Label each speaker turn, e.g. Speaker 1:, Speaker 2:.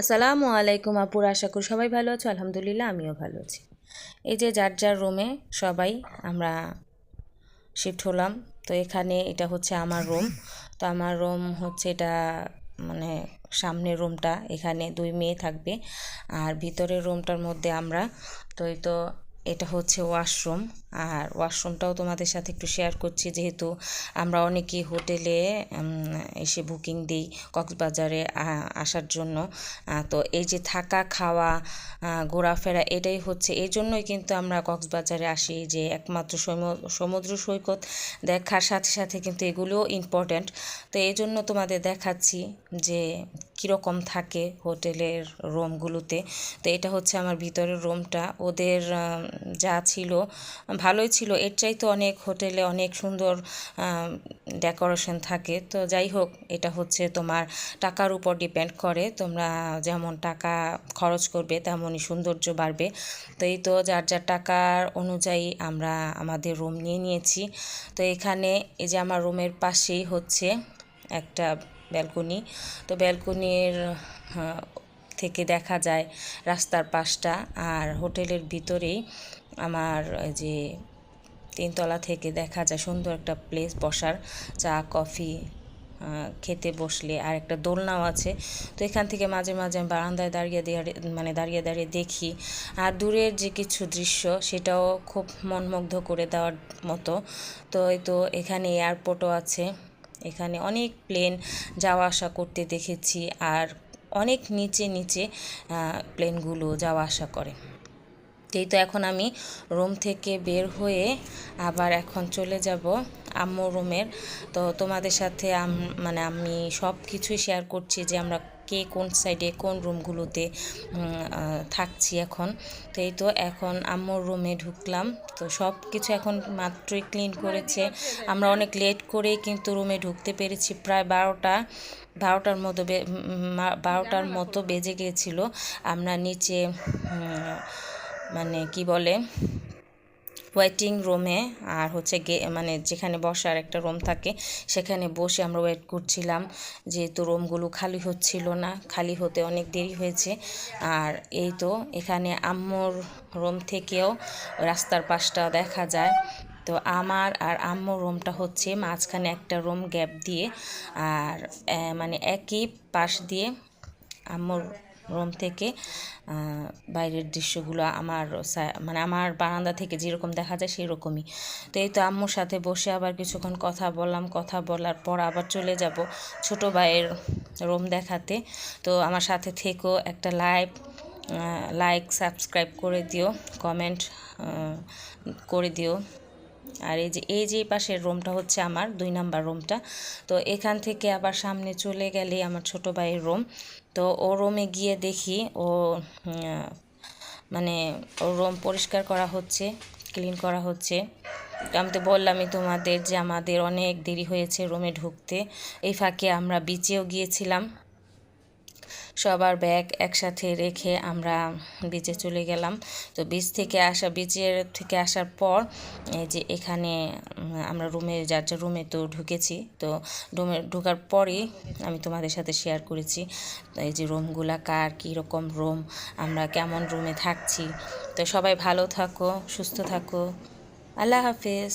Speaker 1: আসসালামু আলাইকুম আপুর আশা করি সবাই ভালো আছো। আলহামদুলিল্লাহ, আমিও ভালো আছি। এই যে যার যার রুমে সবাই আমরা শিফট হলাম। তো এখানে এটা হচ্ছে আমার রুম তো আমার রুম হচ্ছে এটা মানে সামনের রুমটা এখানে দুই মেয়ে থাকবে। আর ভিতরের রুমটার মধ্যে আমরা। তো এই তো এটা হচ্ছে ওয়াশরুম। আর ওয়াশরুমটাও তোমাদের সাথে একটু শেয়ার করছি। যেহেতু আমরা অনেকেই হোটেলে এসে বুকিং দিই কক্সবাজারে আসার জন্য। তো এই যে থাকা, খাওয়া ঘোরাফেরা এটাই হচ্ছে। এই জন্যই কিন্তু আমরা কক্সবাজারে আসি যে একমাত্র সমুদ্র সৈকত দেখার সাথে সাথে কিন্তু এগুলোও ইম্পর্ট্যান্ট তো এই জন্য তোমাদের দেখাচ্ছি যে কীরকম থাকে হোটেলের রুমগুলোতে? তো এটা হচ্ছে আমার ভিতরের রুমটা। ওদের যা ছিল, ভালোই ছিল। এর চাইতে অনেক হোটেলে অনেক সুন্দর ডেকোরেশন থাকে। তো যাই হোক, এটা হচ্ছে তোমার টাকার উপর ডিপেন্ড করে। তোমরা যেমন টাকা খরচ করবে তেমনই সৌন্দর্য বাড়বে। তো এই তো যার যার টাকার অনুযায়ী আমরা আমাদের রুম নিয়ে নিয়েছি। তো এখানে এই যে আমার রুমের পাশেই হচ্ছে একটা ব্যালকনি। তো ব্যালকনির থেকে দেখা যায় রাস্তার পাশটা আর হোটেলের ভিতরেই আমার যে তিনতলা থেকে দেখা যায় সুন্দর একটা প্লেস বসার চা, কফি খেতে বসলে। আর একটা দোলনাও আছে। তো এখান থেকে মাঝে মাঝে আমি বারান্দায় দাঁড়িয়ে দাঁড়িয়ে মানে দাঁড়িয়ে দাঁড়িয়ে দেখি। আর দূরের যে কিছু দৃশ্য, সেটাও খুব মনমুগ্ধ করে দেওয়ার মতো। তো এই তো এখানে এয়ারপোর্টও আছে। এখানে অনেক প্লেন যাওয়া আসা করতে দেখেছি আর অনেক নিচে নিচে প্লেনগুলো যাওয়া আসা করে। এই তো এখন আমি রুম থেকে বের হয়ে আবার এখন চলে যাব আম্মু রুমের। তো তোমাদের সাথে মানে আমি সব কিছুই শেয়ার করছি যে আমরা কে কোন সাইডে কোন রুমগুলোতে থাকছি এখন। তো এই তো এখন আম্মুর রুমে ঢুকলাম। তো সব কিছু এখন মাত্রই ক্লিন করেছে। আমরা অনেক লেট করেই কিন্তু রুমে ঢুকতে পেরেছি। প্রায় বারোটা, বারোটার মতো বারোটার মতো বেজে গিয়েছিল। আমরা নিচে মানে কি বলে ওয়েটিং রুমে আর হচ্ছে গে মানে যেখানে বসার একটা রুম থাকে, সেখানে বসে আমরা ওয়েট করছিলাম, যেহেতু রুমগুলো খালি হচ্ছিল না, খালি হতে অনেক দেরি হয়েছে। আর এই তো, এখানে আম্মুর রুম থেকেও রাস্তার পাশটা দেখা যায়। তো আমার আর আম্মুর রুমটা হচ্ছে মাঝখানে একটা রুম গ্যাপ দিয়ে, আর মানে একই পাশ দিয়ে আম্মুর রুম থেকে বাইরের দৃশ্যগুলো আমার মানে আমার বারান্দা থেকে যেরকম দেখা যায় সেই রকমই তো এই তো আম্মুর সাথে বসে আবার কিছুক্ষণ কথা বললাম, কথা বলার পর আবার চলে যাব ছোট ভাইয়ের রুম দেখাতে। তো আমার সাথে থেকেও একটা লাইভ লাইক, সাবস্ক্রাইব করে দিও, কমেন্ট করে দিও। আর এই যে এই যে পাশের রুমটা হচ্ছে আমার, দুই নাম্বার রুমটা। তো এখান থেকে আবার সামনে চলে গেলে আমার ছোট ভাইয়ের রুম। তো ও রুমে গিয়ে দেখি ও মানে ওর রুম পরিষ্কার করা হচ্ছে, ক্লিন করা হচ্ছে। আমি তো বললামই তোমাদের যে আমাদের অনেক দেরি হয়েছে রুমে ঢুকতে। এই ফাঁকে আমরা বিচেও গিয়েছিলাম। সবার ব্যাগ একসাথে রেখে আমরা বিচে চলে গেলাম। তো বিচ থেকে আসা বিচের থেকে আসার পর, এই যে এখানে আমরা রুমে যার যার রুমে তো ঢুকেছি, তো রুমে ঢোকার পরই আমি তোমাদের সাথে শেয়ার করেছি এই যে রুমগুলা কার কীরকম রুম আমরা কেমন রুমে থাকছি। তো সবাই ভালো থাকো, সুস্থ থাকো। আল্লাহ হাফেজ।